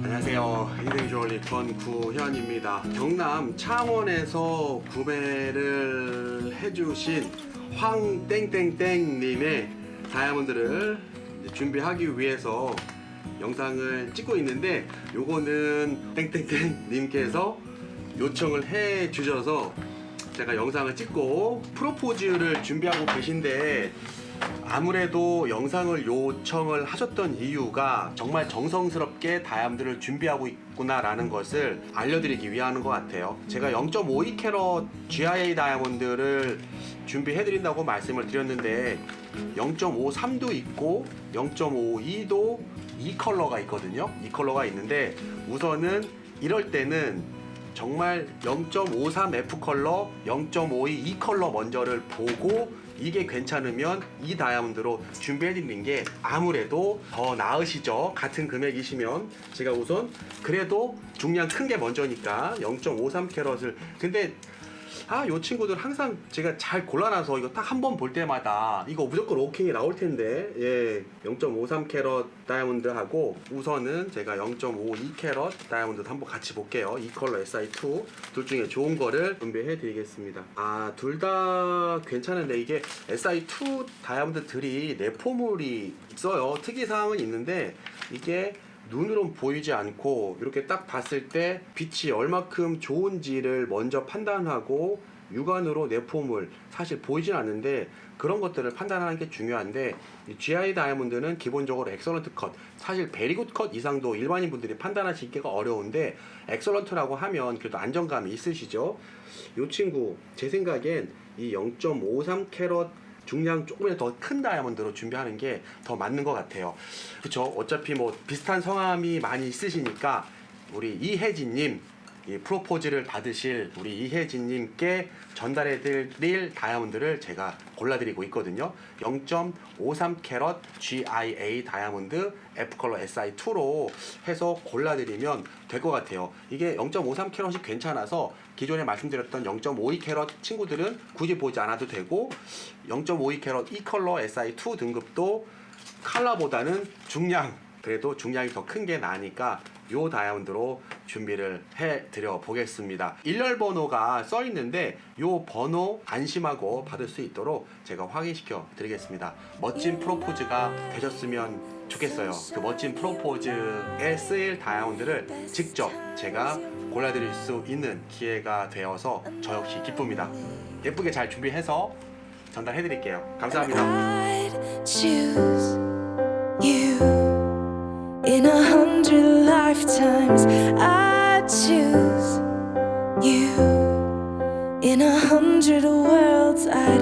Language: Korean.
안녕하세요. 인생주얼리 권구현입니다. 경남 창원에서 구매를 해주신 황땡땡땡님의 다이아몬드를 준비하기 위해서 영상을 찍고 있는데 요거는 땡땡땡님께서 요청을 해 주셔서 제가 영상을 찍고 프로포즈를 준비하고 계신데 아무래도 영상을 요청을 하셨던 이유가 정말 정성스럽게 다이아몬드를 준비하고 있구나라는 것을 알려드리기 위한 것 같아요. 제가 0.52 캐럿 GIA 다이아몬드를 준비해드린다고 말씀을 드렸는데 0.53도 있고 0.52도 이 컬러가 있거든요. 이 컬러가 있는데 우선은 이럴 때는 정말 0.53 F 컬러, 0.52 E 컬러 먼저를 보고 이게 괜찮으면 이 다이아몬드로 준비해 드리는 게 아무래도 더 나으시죠. 같은 금액이시면 제가 우선 그래도 중량 큰 게 먼저니까 0.53 캐럿을 근데 아, 요 친구들 항상 제가 잘 골라놔서 이거 딱 한 번 볼 때마다 이거 무조건 오케이 나올 텐데, 예, 0.53 캐럿 다이아몬드하고 우선은 제가 0.52 캐럿 다이아몬드도 한번 같이 볼게요. 이 컬러 SI2 둘 중에 좋은 거를 준비해 드리겠습니다. 아, 둘 다 괜찮은데 이게 SI2 다이아몬드들이 내포물이 있어요. 특이사항은 있는데 이게 눈으로는 보이지 않고 이렇게 딱 봤을 때 빛이 얼마큼 좋은지를 먼저 판단하고 육안으로 내포물 사실 보이진 않는데 그런 것들을 판단하는 게 중요한데 이 GI 다이아몬드는 기본적으로 엑설런트 컷 사실 베리굿 컷 이상도 일반인 분들이 판단하시기가 어려운데 엑설런트라고 하면 그래도 안정감이 있으시죠? 이 친구 제 생각엔 이 0.53 캐럿 중량 조금이라도 더큰 다이아몬드로 준비하는 게 더 맞는 것 같아요. 그렇죠. 어차피 뭐 비슷한 성함이 많이 있으시니까 우리 이혜진님 이 프로포즈를 받으실 우리 이혜진님께 전달해드릴 다이아몬드를 제가 골라드리고 있거든요. 0.53 캐럿 GIA 다이아몬드 F 컬러 SI2로 해서 골라드리면 될 것 같아요. 이게 0.53 캐럿이 괜찮아서 기존에 말씀드렸던 0.52 캐럿 친구들은 굳이 보지 않아도 되고 0.52 캐럿 E 컬러 SI2 등급도 칼라보다는 중량 그래도 중량이 더 큰 게 나으니까 요 다이아몬드로 준비를 해 드려 보겠습니다. 일렬 번호가 써 있는데 요 번호 안심하고 받을 수 있도록 제가 확인시켜 드리겠습니다. 멋진 프로포즈가 되셨으면 좋겠어요. 그 멋진 프로포즈에 쓰일 다이아몬드를 직접 제가 골라드릴 수 있는 기회가 되어서 저 역시 기쁩니다. 예쁘게 잘 준비해서 전달해 드릴게요. 감사합니다. Choose you in a hundred worlds. You.